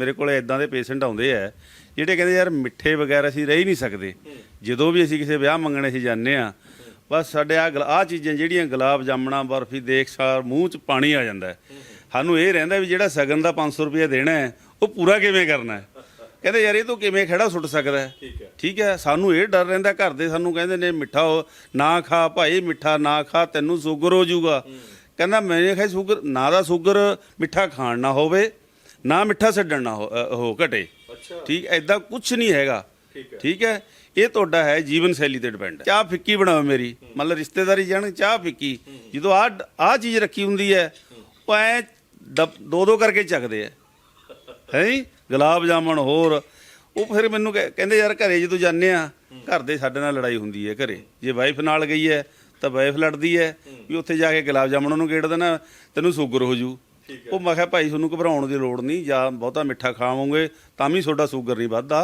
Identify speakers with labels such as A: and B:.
A: ਮੇਰੇ ਕੋਲੇ ਇਦਾਂ ਦੇ ਪੇਸ਼ੈਂਟ ਆਉਂਦੇ ਆ ਜਿਹੜੇ ਕਹਿੰਦੇ ਯਾਰ ਮਿੱਠੇ ਵਗੈਰਾ ਅਸੀਂ ਰਹਿ ਹੀ ਨਹੀਂ ਸਕਦੇ। ਜਦੋਂ ਵੀ ਅਸੀਂ ਕਿਸੇ ਵਿਆਹ ਮੰਗਣੇ ਅਸੀਂ ਜਾਂਦੇ ਆ ਬਸ ਸਾਡੇ ਆ ਆ ਚੀਜ਼ਾਂ ਜਿਹੜੀਆਂ ਗੁਲਾਬ ਜਾਮਣਾ ਬਰਫੀ ਦੇਖ ਸਾਰ ਮੂੰਹ 'ਚ ਪਾਣੀ ਆ ਜਾਂਦਾ। ਸਾਨੂੰ ਇਹ ਰਹਿੰਦਾ ਵੀ ਜਿਹੜਾ ਸਗਨ ਦਾ 500 ਰੁਪਏ ਦੇਣਾ ਹੈ ਉਹ ਪੂਰਾ ਕਿਵੇਂ ਕਰਨਾ ਹੈ? ਕਹਿੰਦੇ ਯਾਰ ਇਹ ਤੋਂ ਕਿਵੇਂ ਖੜਾ ਸੁੱਟ ਸਕਦਾ
B: ਠੀਕ ਹੈ।
A: ਠੀਕ ਹੈ ਸਾਨੂੰ ਇਹ ਡਰ ਰਹਿੰਦਾ ਘਰ ਦੇ ਸਾਨੂੰ ਕਹਿੰਦੇ ਨੇ ਮਿੱਠਾ ਨਾ ਖਾ ਭਾਈ ਮਿੱਠਾ ਨਾ ਖਾ ਤੈਨੂੰ ਸ਼ੂਗਰ ਹੋ ਜਾਊਗਾ। ਕਹਿੰਦਾ ਮੈਨੇ ਕਿਹਾ ਸ਼ੂਗਰ ਨਾ ਦਾ ਸ਼ੂਗਰ ਮਿੱਠਾ ਖਾਣ ਨਾ ਹੋਵੇ। ਨਾ ਮਿੱਠਾ ਛੱਡਣ ਨਾ ਹੋ ਹੋ ਘਟੇ। ਠੀਕ ਐਦਾਂ ਕੁਝ ਨਹੀਂ ਹੈਗਾ।
B: ਠੀਕ ਹੈ।
A: ਹੈ? ਇਹ ਤੁਹਾਡਾ ਹੈ ਜੀਵਨ ਸ਼ੈਲੀ ਤੇ ਡਿਪੈਂਡ ਚਾਹ ਫਿੱਕੀ ਬਣਾਓ ਮੇਰੀ। ਮਤਲਬ ਰਿਸ਼ਤੇਦਾਰੀ ਜਾਣ ਚਾਹ ਫਿੱਕੀ। ਜਦੋਂ ਆ ਆ ਚੀਜ਼ ਰੱਖੀ ਹੁੰਦੀ ਹੈ ਉਹ ਐ ਦੋ ਦੋ ਕਰਕੇ ਚੱਕਦੇ ਆ। ਹੈ ਗੁਲਾਬ ਜਾਮਣ ਹੋਰ। ਉਹ ਫਿਰ ਮੈਨੂੰ ਕਹਿ- ਕਹਿੰਦੇ ਯਾਰ ਘਰੇ ਜਦੋਂ ਜਾਂਦੇ ਆ ਘਰ ਦੇ ਸਾਡੇ ਨਾਲ ਲੜਾਈ ਹੁੰਦੀ ਹੈ ਘਰੇ। ਜੇ ਵਾਈਫ ਨਾਲ ਗਈ ਹੈ ਤਾਂ ਵਾਈਫ ਲੜਦੀ ਹੈ। ਵੀ ਉੱਥੇ ਜਾ ਕੇ ਗੁਲਾਬ ਜਾਮਣ ਉਹਨੂੰ ਗੇੜ ਦੇਣਾ ਤੈਨੂੰ ਸ਼ੂਗਰ ਹੋ ਜੂ। ਉਹ ਮੈਂ ਕਿਹਾ ਭਾਈ ਤੁਹਾਨੂੰ ਘਬਰਾਉਣ ਦੀ ਲੋੜ ਨਹੀਂ, ਜਾਂ ਬਹੁਤਾ ਮਿੱਠਾ ਖਾਵੋਗੇ, ਤਾਂ ਵੀ ਤੁਹਾਡਾ ਸ਼ੂਗਰ ਨਹੀਂ ਵੱਧਦਾ।